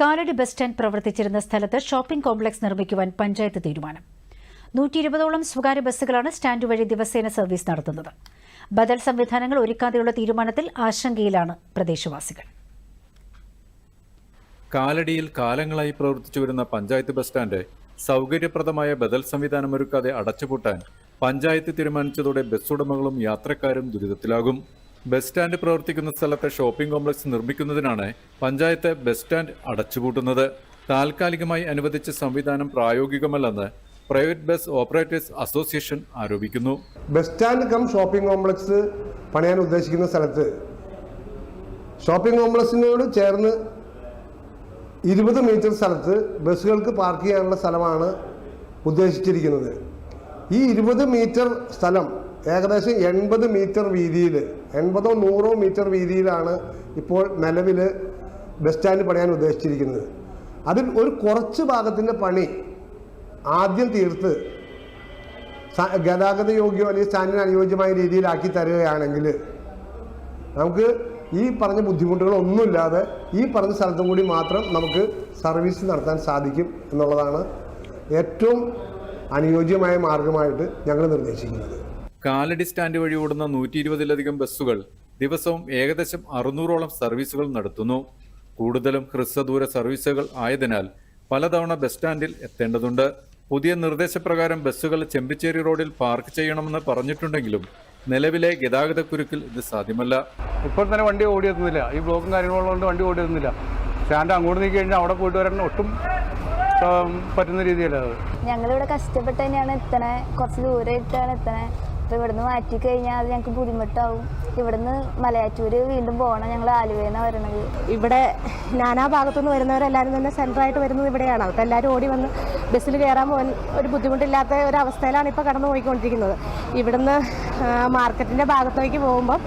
Kalady bus stand പ്രവർത്തിച്ചിരുന്ന സ്ഥലത്ത് shopping complex നിർമ്മിക്കുവാൻ panchayat തീരുമാനം. നൂറ്റി ഇരുപതോളം സ്വകാര്യ ബസ്സുകളാണ് സ്റ്റാൻഡ് വഴി ദിവസേന സർവീസ് നടത്തുന്നത്. ബദൽ സംവിധാനങ്ങൾ ഒരുക്കാതെയുള്ള തീരുമാനത്തിൽ ആശങ്കയിലാണ് പ്രദേശവാസികൾ. കാലടിയിൽ കാലങ്ങളായി പ്രവർത്തിച്ചു വരുന്ന പഞ്ചായത്ത് ബസ് സ്റ്റാൻഡ് സൗകര്യപ്രദമായ ബദൽ സംവിധാനം ഒരുക്കാതെ അടച്ചുപൂട്ടാൻ പഞ്ചായത്ത് തീരുമാനിച്ചതോടെ ബസ് ഉടമകളും യാത്രക്കാരും ദുരിതത്തിലാകും. ബസ് സ്റ്റാൻഡ് പ്രവർത്തിക്കുന്ന സ്ഥലത്തെ ഷോപ്പിംഗ് കോംപ്ലക്സ് നിർമ്മിക്കുന്നതിനാണ് പഞ്ചായത്ത് ബസ് സ്റ്റാൻഡ് അടച്ചുപൂട്ടുന്നത്. താൽക്കാലികമായി അനുവദിച്ച സംവിധാനം പ്രായോഗികമല്ലെന്ന് പ്രൈവറ്റ് ബസ് ഓപ്പറേറ്റേഴ്സ് അസോസിയേഷൻ ആരോപിക്കുന്നു. Bus stand cum shopping complex പണിയാൻ ഉദ്ദേശിക്കുന്ന സ്ഥലത്ത് ഷോപ്പിംഗ് കോംപ്ലക്സിനോട് ചേർന്ന് ഇരുപത് മീറ്റർ സ്ഥലത്ത് ബസ്സുകൾക്ക് പാർക്ക് ചെയ്യാനുള്ള സ്ഥലമാണ് ഉദ്ദേശിച്ചിരിക്കുന്നത്. ഈ ഇരുപത് മീറ്റർ സ്ഥലം ഏകദേശം എൺപത് മീറ്റർ വീതിയിൽ എൺപതോ നൂറോ മീറ്റർ വീതിയിലാണ് ഇപ്പോൾ നിലവിൽ ബസ് സ്റ്റാൻഡ് പണിയാൻ ഉദ്ദേശിച്ചിരിക്കുന്നത്. അതിൽ ഒരു കുറച്ച് ഭാഗത്തിന്റെ പണി ആദ്യം തീർത്ത് ഗതാഗത യോഗ്യമോ അല്ലെങ്കിൽ സ്റ്റാൻഡിന് അനുയോജ്യമായ രീതിയിലാക്കി തരികയാണെങ്കിൽ നമുക്ക് ഈ പറഞ്ഞ ബുദ്ധിമുട്ടുകളൊന്നുമില്ലാതെ ഈ പറഞ്ഞ സ്ഥലത്തും കൂടി മാത്രം നമുക്ക് സർവീസ് നടത്താൻ സാധിക്കും എന്നുള്ളതാണ് ഏറ്റവും അനുയോജ്യമായ മാർഗമായിട്ട് ഞങ്ങൾ നിർദ്ദേശിക്കുന്നത്. കാലടി സ്റ്റാൻഡ് വഴി ഓടുന്ന നൂറ്റി ഇരുപതിലധികം ബസ്സുകൾ ദിവസവും ഏകദേശം അറുന്നൂറോളം സർവീസുകൾ നടത്തുന്നു. കൂടുതലും ഹ്രസ്വദൂര സർവീസുകൾ ആയതിനാൽ പലതവണ ബസ് സ്റ്റാൻഡിൽ എത്തേണ്ടതുണ്ട്. പുതിയ നിർദ്ദേശപ്രകാരം ബസ്സുകൾ ചെമ്പിച്ചേരി റോഡിൽ പാർക്ക് ചെയ്യണമെന്ന് പറഞ്ഞിട്ടുണ്ടെങ്കിലും നിലവിലെ ഗതാഗതക്കുരുക്കിൽ ഇത് സാധ്യമല്ല. ഇപ്പോൾ തന്നെ വണ്ടി ഓടിയെത്തുന്നില്ല. ഈ ബ്ലോക്കും കാര്യങ്ങളുള്ളതുകൊണ്ട് വണ്ടി ഓടിയെത്തുന്നില്ല. സ്റ്റാൻഡ് അങ്ങോട്ട് നീക്കി കഴിഞ്ഞാൽ അവിടെ പോയിട്ട് വരാൻ ഒട്ടും പറ്റുന്ന രീതിയിലാണ് അത്. ഞങ്ങളിവിടെ കഷ്ടപ്പെട്ട് തന്നെയാണ് എത്തണേ കുറച്ച് ദൂരെ ഇട്ടാണ് എത്തണേ അപ്പോൾ ഇവിടുന്ന് മാറ്റി കഴിഞ്ഞാൽ അത് ഞങ്ങൾക്ക് ബുദ്ധിമുട്ടാവും. ഇവിടുന്ന് മലയാറ്റൂര് വീണ്ടും പോകണം ഞങ്ങൾ ആലുവേന്നാണ് വരണത്. ഇവിടെ നാനാ ഭാഗത്തുനിന്ന് വരുന്നവരെല്ലാവരും തന്നെ സെന്ററായിട്ട് വരുന്നത് ഇവിടെയാണ്. അപ്പോൾ എല്ലാവരും ഓടി വന്ന് ബസ്സിൽ കയറാൻ പോകാൻ ഒരു ബുദ്ധിമുട്ടില്ലാത്ത ഒരു അവസ്ഥയിലാണ് ഇപ്പോൾ കടന്നു പോയിക്കൊണ്ടിരിക്കുന്നത് ഇവിടുന്ന് മാർക്കറ്റിന്റെ ഭാഗത്തേക്ക് പോകുമ്പം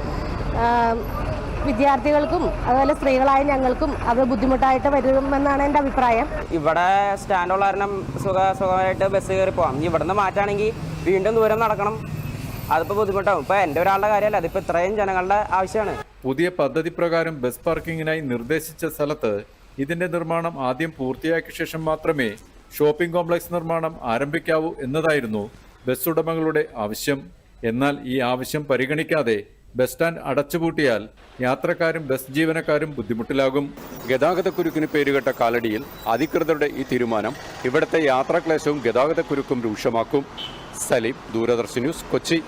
വിദ്യാർത്ഥികൾക്കും അതുപോലെ സ്ത്രീകളായ ഞങ്ങൾക്കും അത് ബുദ്ധിമുട്ടായിട്ട് വരുമെന്നാണ് എന്റെ അഭിപ്രായം. ഇവിടെ സ്റ്റാൻഡുള്ള കാരണം സുഖ സുഖമായിട്ട് ബസ് കയറി പോകാം ഇവിടുന്ന് മാറ്റുകയാണെങ്കിൽ വീണ്ടും ദൂരം നടക്കണം. അതിപ്പോൾ ബുദ്ധിമുട്ടാവും. ഇപ്പോൾ എന്റെ ഒരാളുടെ കാര്യമല്ല അതിപ്പോൾ ഇത്രയും ജനങ്ങളുടെ ആവശ്യമാണ്. പുതിയ പദ്ധതി പ്രകാരം ബസ് പാർക്കിങ്ങിനായി നിർദ്ദേശിച്ച സ്ഥലത്ത് ഇതിന്റെ നിർമ്മാണം ആദ്യം പൂർത്തിയാക്കിയ ശേഷം മാത്രമേ ഷോപ്പിംഗ് കോംപ്ലക്സ് നിർമ്മാണം ആരംഭിക്കാവൂ എന്നതായിരുന്നു ബസ് ഉടമകളുടെ ആവശ്യം. എന്നാൽ ഈ ആവശ്യം പരിഗണിക്കാതെ ബസ് സ്റ്റാൻഡ് അടച്ചുപൂട്ടിയാൽ യാത്രക്കാരും ബസ് ജീവനക്കാരും ബുദ്ധിമുട്ടിലാകും. ഗതാഗതക്കുരുക്കിന് പേരുകെട്ട കാലടിയിൽ അധികൃതരുടെ ഈ തീരുമാനം ഇവിടുത്തെ യാത്രാക്ലേശവും ഗതാഗതക്കുരുക്കും രൂക്ഷമാക്കും. സലീം ദൂരദർശൻ ന്യൂസ് കൊച്ചി.